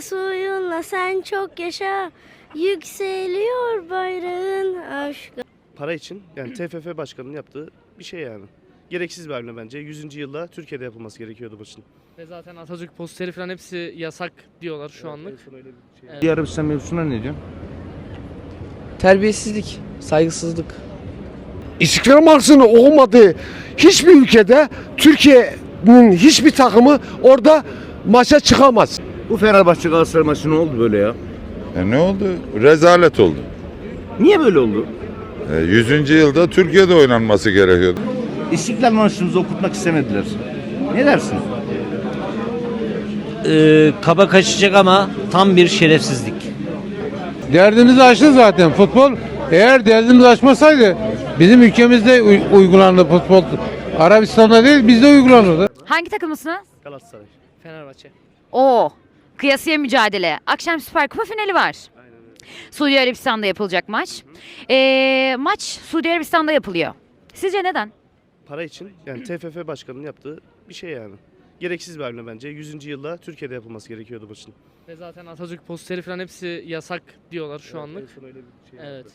Suyunla suyunla sen çok yaşa. Yükseliyor bayrağın aşkı. para için yani TFF başkanının yaptığı bir şey yani. Gereksiz bir hamle bence. 100. yılda Türkiye'de yapılması gerekiyordu maçın. Ve zaten Atatürk posteri falan hepsi yasak diyorlar şu anlık. En son öyle bir şey. Evet. Diğer Arabistan mevzusuna ne diyorsun? Terbiyesizlik, saygısızlık. İstiklal Marşı'nı okumadığı hiçbir ülkede Türkiye'nin hiçbir takımı orada maça çıkamaz. Bu Fenerbahçe Galatasaray maçı ne oldu böyle ya? E ne oldu? Rezalet oldu. Niye böyle oldu? E, 100. yılda Türkiye'de oynanması gerekiyordu. İstiklal Marşı'mızı okutmak istemediler. Ne dersin? Ee, kaba kaçacak ama tam bir şerefsizlik. Derdimizi aştı zaten futbol. Eğer derdimizi aşmasaydı bizim ülkemizde uy- uygulandı futbol. Arabistan'da değil bizde uygulanırdı. Hangi takımısınız? Galatasaray. Fenerbahçe. Oo. Kıyasıya mücadele. Akşam Süper Kupa finali var. Aynen öyle. Suudi Arabistan'da yapılacak maç. Ee, maç Suudi Arabistan'da yapılıyor. Sizce neden? Para için yani TFF başkanının yaptığı bir şey yani. Gereksiz bir hamle bence. 100. yılda Türkiye'de yapılması gerekiyordu maçın. Ve zaten Atatürk posteri falan hepsi yasak diyorlar şu En anlık. son öyle bir şey. Evet. vardı.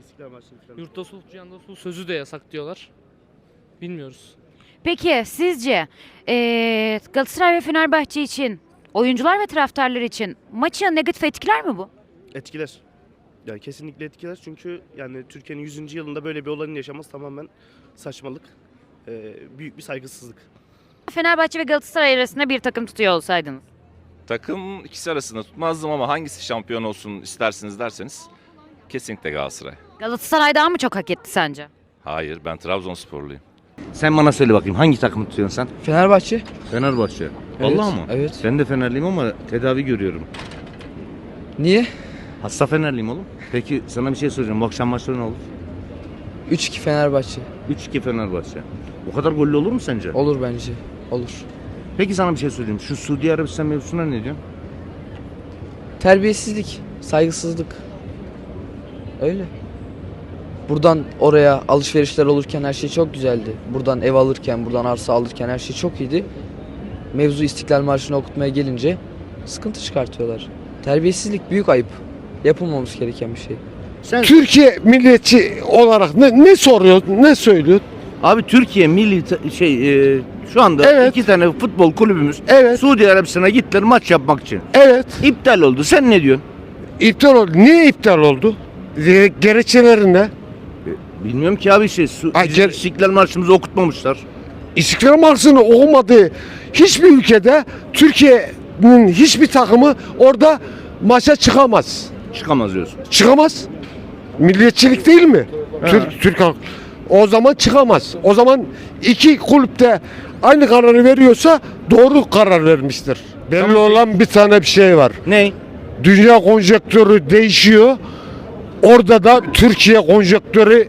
İstiklal Marşı'nı falan. Yurtta sulh, cihanda sulh sözü de yasak diyorlar. Bilmiyoruz. Peki sizce ee, Galatasaray ve Fenerbahçe için, oyuncular ve taraftarlar için maçı negatif etkiler mi bu? Etkiler. Yani kesinlikle etkiler çünkü yani Türkiye'nin 100. yılında böyle bir olayın yaşaması tamamen saçmalık. Ee, büyük bir saygısızlık. Fenerbahçe ve Galatasaray arasında bir takım tutuyor olsaydınız. Takım ikisi arasında tutmazdım ama hangisi şampiyon olsun istersiniz derseniz kesinlikle Galatasaray. Galatasaray daha mı çok hak etti sence? Hayır ben Trabzonsporluyum. Sen bana söyle bakayım hangi takımı tutuyorsun sen? Fenerbahçe. Fenerbahçe. Evet, Vallahi mı? Evet. Ben de Fenerliyim ama tedavi görüyorum. Niye? Hasta Fenerliyim oğlum. Peki sana bir şey soracağım. Bu akşam maçları ne olur? 3-2 Fenerbahçe. 3-2 Fenerbahçe. O kadar gollü olur mu sence? Olur bence. Olur. Peki sana bir şey sorayım. Şu Suudi Arabistan mevzusuna ne diyorsun? Terbiyesizlik, saygısızlık. Öyle. Buradan oraya alışverişler olurken her şey çok güzeldi. Buradan ev alırken, buradan arsa alırken her şey çok iyiydi. Mevzu İstiklal Marşı'nı okutmaya gelince sıkıntı çıkartıyorlar. Terbiyesizlik büyük ayıp. Yapılmaması gereken bir şey. Sen Türkiye milliyetçi olarak ne, ne soruyor, ne söylüyor? abi Türkiye milli ta- şey e, şu anda Evet. iki tane futbol kulübümüz Evet, Suudi Arabistan'a gittiler maç yapmak için. evet. İptal oldu. Sen ne diyorsun? İptal oldu. Niye iptal oldu? Ge- Gerekçeleri ne? Bilmiyorum ki abi şey Su- Ay, bizim İstiklal Marşı'mızı okutmamışlar. İstiklal Marşı'nı okumadığı hiçbir ülkede Türkiye'nin hiçbir takımı orada maça çıkamaz. Çıkamaz diyorsun. Çıkamaz. Milliyetçilik değil mi? Türk, Türk halk. O zaman çıkamaz. O zaman iki kulüpte aynı kararı veriyorsa doğru karar vermiştir. Belli olan bir tane bir şey var. Ne? Dünya konjektörü değişiyor. Orada da Türkiye konjektörü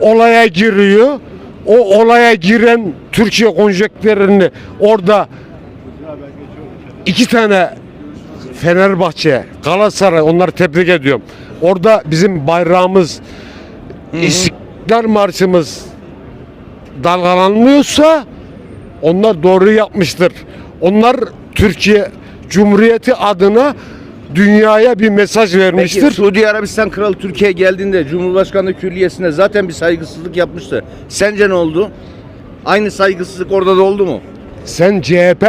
olaya giriyor. O olaya giren Türkiye konjektörünü orada iki tane Fenerbahçe, Galatasaray onları tebrik ediyorum. Orada bizim bayrağımız, İstiklal Marşımız dalgalanmıyorsa onlar doğru yapmıştır. Onlar Türkiye Cumhuriyeti adına dünyaya bir mesaj vermiştir. Peki Suudi Arabistan Kralı Türkiye'ye geldiğinde Cumhurbaşkanlığı Külliyesi'ne zaten bir saygısızlık yapmıştı. Sence ne oldu? Aynı saygısızlık orada da oldu mu? Sen CHP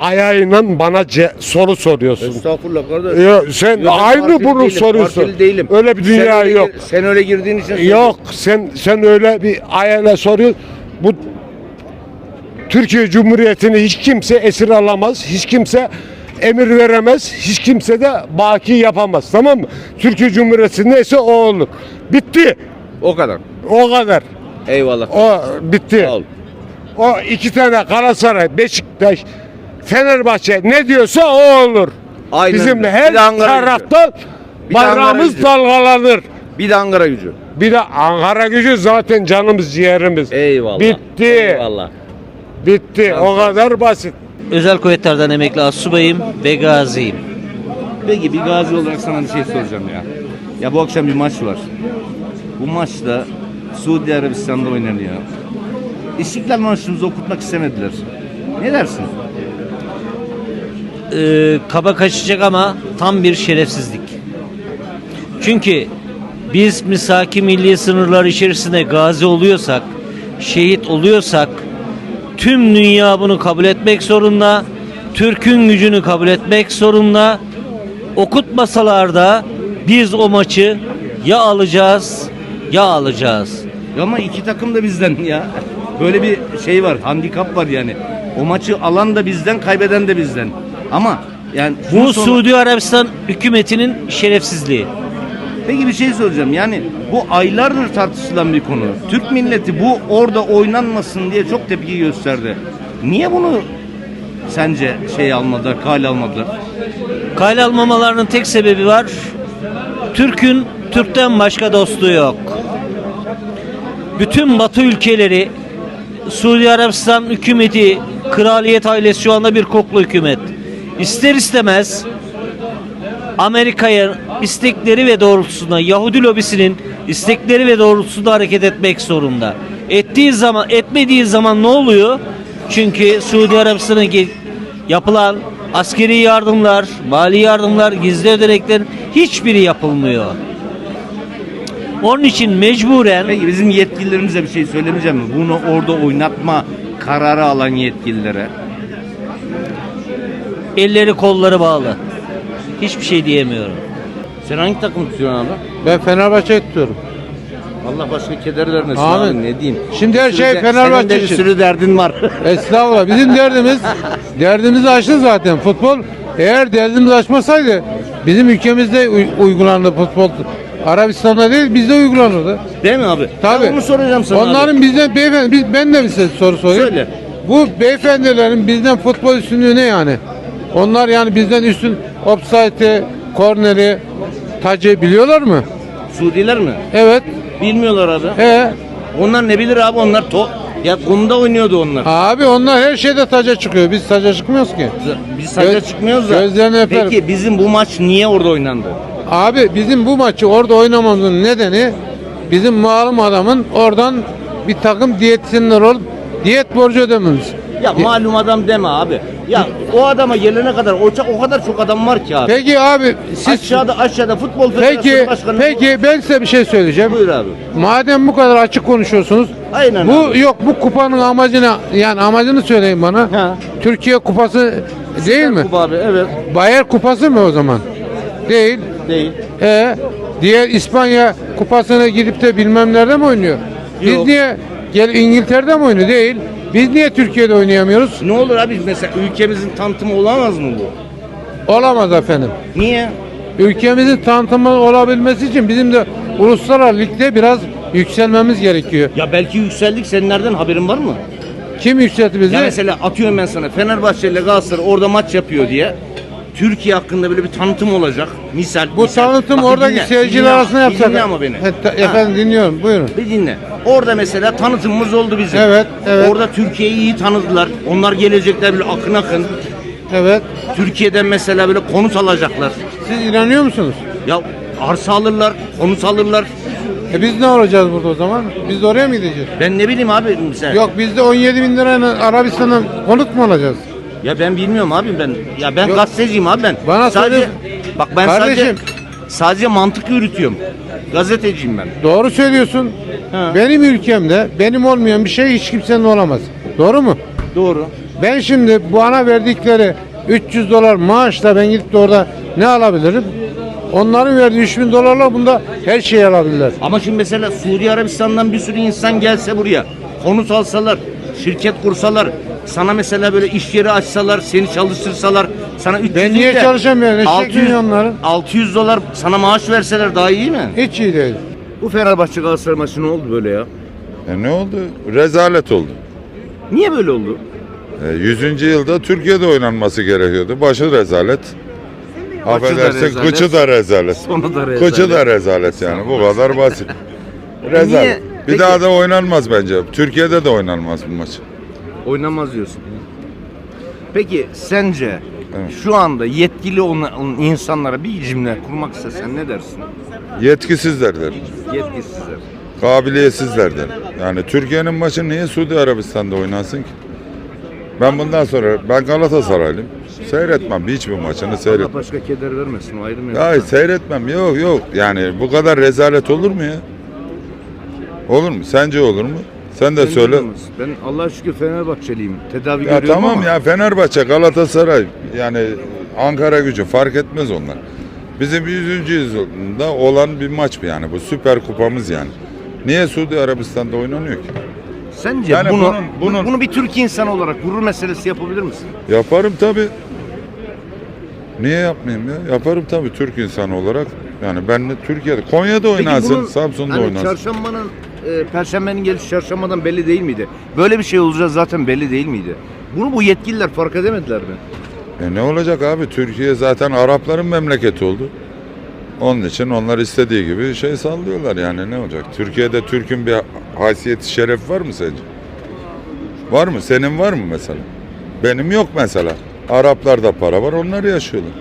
ayağıyla bana ce- soru soruyorsun. Estağfurullah kardeş. Ya sen Yok, aynı partili bunu değilim, soruyorsun. partili değilim. Öyle bir dünya sen öyle, yok. Sen öyle girdiğin için Yok sen sen öyle bir ayağına soruyorsun. Bu Türkiye Cumhuriyeti'ni hiç kimse esir alamaz. Hiç kimse emir veremez. Hiç kimse de baki yapamaz. Tamam mı? Türkiye Cumhuriyeti neyse o olur. Bitti. O kadar. O kadar. Eyvallah. O bitti. Sağ ol. O iki tane Galatasaray, Beşiktaş, Fenerbahçe ne diyorsa o olur. Aynen Bizim öyle. her Bir de Ankara taraftan Bir de Ankara bayrağımız gücü. dalgalanır. Bir de Ankara gücü. Bir de Ankara gücü zaten canımız ciğerimiz. Eyvallah. Bitti. Eyvallah. Bitti. O kadar basit. Özel kuvvetlerden emekli astsubayım ve gaziyim. Peki bir gazi olarak sana bir şey soracağım ya. Ya bu akşam bir maç var. Bu maçta Suudi Arabistan'da oynanıyor. İstiklal Marşı'mızı okutmak istemediler. Ne dersin? e, kaba kaçacak ama tam bir şerefsizlik. Çünkü biz misaki milli sınırlar içerisinde gazi oluyorsak, şehit oluyorsak tüm dünya bunu kabul etmek zorunda. Türk'ün gücünü kabul etmek zorunda. Okutmasalar da biz o maçı ya alacağız ya alacağız. Ama iki takım da bizden ya. Böyle bir şey var, handikap var yani. O maçı alan da bizden, kaybeden de bizden. Ama yani Bu sonra- Suudi Arabistan hükümetinin şerefsizliği. Peki bir şey soracağım. Yani bu aylardır tartışılan bir konu. Türk milleti bu orada oynanmasın diye çok tepki gösterdi. Niye bunu sence şey almadılar, kale almadılar? Kale almamalarının tek sebebi var. Türk'ün Türk'ten başka dostu yok. Bütün Batı ülkeleri Suudi Arabistan hükümeti, kraliyet ailesi şu anda bir koklu hükümet. İster istemez Amerika'ya istekleri ve doğrultusunda Yahudi lobisinin istekleri ve doğrultusunda hareket etmek zorunda. Ettiği zaman etmediği zaman ne oluyor? Çünkü Suudi Arabistan'a yapılan askeri yardımlar, mali yardımlar, gizli ödeneklerin hiçbiri yapılmıyor. Onun için mecburen Peki bizim yetkililerimize bir şey söylemeyeceğim mi? Bunu orada oynatma kararı alan yetkililere. elleri kolları bağlı. Hiçbir şey diyemiyorum. Sen hangi takım tutuyorsun abi? Ben Fenerbahçe tutuyorum. Allah başka keder vermesin Amin. abi ne diyeyim. Şimdi her şey de- Fenerbahçe senin de bir sürü derdin var. Estağfurullah. Bizim derdimiz derdimizi aştı zaten futbol. Eğer derdimizi aşmasaydı bizim ülkemizde uy- uygulandı futbol. Arabistan'da değil bizde uygulanırdı. Değil mi abi? Tabii. Ben onu soracağım sana Onların abi. bizden beyefendi biz, ben de bir size soru sorayım. Söyle. Bu beyefendilerin bizden futbol üstünlüğü ne yani? Onlar yani bizden üstün offside'i, korneri, tacı biliyorlar mı? Suudiler mi? Evet. Bilmiyorlar abi. He. Onlar ne bilir abi onlar to ya kumda oynuyordu onlar. Abi onlar her şeyde taca çıkıyor. Biz taca çıkmıyoruz ki. Biz sadece Göz- çıkmıyoruz da. gözlerini öperim. Peki bizim bu maç niye orada oynandı? Abi bizim bu maçı orada oynamamızın nedeni bizim malum adamın oradan bir takım diyetisyenler olup diyet borcu ödememiz. Ya malum adam deme abi. Ya o adama gelene kadar o, o kadar çok adam var ki abi. Peki abi siz Aşağıda aşağıda futbol Peki federasyonu başkanı. peki ben size bir şey söyleyeceğim. Buyur abi. Madem bu kadar açık konuşuyorsunuz. Aynen Bu yok bu kupanın amacını yani amacını söyleyin bana. Ha. Türkiye kupası değil mi? Kupa abi evet. Bayer kupası mı o zaman? Değil. Değil. E diğer İspanya kupasına gidip de bilmem nerede mi oynuyor? Biz Yok. niye gel İngiltere'de mi oynuyor? Değil. Biz niye Türkiye'de oynayamıyoruz? Ne olur abi mesela ülkemizin tanıtımı olamaz mı bu? Olamaz efendim. Niye? Ülkemizin tanıtımı olabilmesi için bizim de uluslararası ligde biraz yükselmemiz gerekiyor. Ya belki yükseldik senin nereden haberin var mı? Kim yükseltti bizi? Ya mesela atıyorum ben sana Fenerbahçe ile Galatasaray orada maç yapıyor diye. Türkiye hakkında böyle bir tanıtım olacak. Misal. Bu misal. tanıtım Bak bir oradaki dinle, seyirciler dinle, arasında yapsak. Dinle ama beni. Ta- Ha, efendim dinliyorum. Buyurun. bir dinle. Orada mesela tanıtımımız oldu bizim. Evet, evet. Orada Türkiye'yi iyi tanıdılar. Onlar gelecekler böyle akın akın. Evet. Türkiye'den mesela böyle konut alacaklar. Siz inanıyor musunuz? Ya arsa alırlar, konut alırlar. E biz ne olacağız burada o zaman? Biz de oraya mı gideceğiz? Ben ne bileyim abi mesela. Yok biz de 17 bin lirayla Arabistan'a konut mu alacağız? Ya ben bilmiyorum abi ben. Ya ben Yok. gazeteciyim abi ben. Bana sadece söyle- bak ben sadece Kardeşim. sadece mantık yürütüyorum. Gazeteciyim ben. Doğru söylüyorsun. Ha. Benim ülkemde benim olmayan bir şey hiç kimsenin olamaz. Doğru mu? Doğru. Ben şimdi bana verdikleri 300 dolar maaşla ben gidip de orada ne alabilirim? Onların verdiği 3000 dolarla bunda her şeyi alabilirler. Ama şimdi mesela Suudi Arabistan'dan bir sürü insan gelse buraya, konut alsalar, şirket kursalar, sana mesela böyle iş yeri açsalar, seni çalıştırsalar, sana 300 Ben niye de çalışamıyorum? Eşek 600, milyonları. 600 dolar sana maaş verseler daha iyi mi? Hiç iyi değil. Bu Fenerbahçe Galatasaray maçı ne oldu böyle ya? E ne oldu? Rezalet oldu. Niye böyle oldu? E, 100. yılda Türkiye'de oynanması gerekiyordu. Başı rezalet. Affedersin rezalet. kıçı da rezalet. Sonu da rezalet. Kıçı da rezalet yani bu kadar basit. Rezalet. Niye? Bir Peki. daha da oynanmaz bence. Türkiye'de de oynanmaz bu maç. Oynamaz diyorsun. Peki sence Evet. şu anda yetkili olan insanlara bir cümle kurmak istesen ne dersin? Yetkisizler derim. Yetkisizler. Kabiliyetsizler derim. Yani Türkiye'nin maçı niye Suudi Arabistan'da oynansın ki? Ben bundan sonra ben Galatasaraylıyım. Seyretmem hiçbir maçını Allah seyretmem. başka keder vermesin o ayrı mevzu. Ya seyretmem yok yok yani bu kadar rezalet olur mu ya? Olur mu? Sence olur mu? Sen de söyle. olmaz. Ben Allah'a şükür Fenerbahçeliyim. Tedavi Ya görüyorum tamam ama. ya Fenerbahçe, Galatasaray yani Ankara gücü fark etmez onlar. Bizim 100. yüzyılda olan bir maç bu yani. Bu süper kupamız yani. Niye Suudi Arabistan'da oynanıyor ki? Sence Yani bunu, bunun- bunun- bunu bir Türk insanı olarak gurur meselesi yapabilir misin? Yaparım tabi. Niye yapmayayım ya? Yaparım tabi Türk insanı olarak. Yani ben de Türkiye'de, Konya'da oynasın, bunun- Samsun'da hani oynasın. Çarşambanın, e, perşembenin gelişi çarşambadan belli değil miydi? Böyle bir şey olacağı zaten belli değil miydi? Bunu bu yetkililer fark edemediler mi? E ne olacak abi? Türkiye zaten Arapların memleketi oldu. Onun için onlar istediği gibi şey sallıyorlar yani ne olacak? Türkiye'de Türk'ün bir haysiyeti şeref var mı sence? Var mı? Senin var mı mesela? Benim yok mesela. Araplarda para var onlar yaşıyorlar.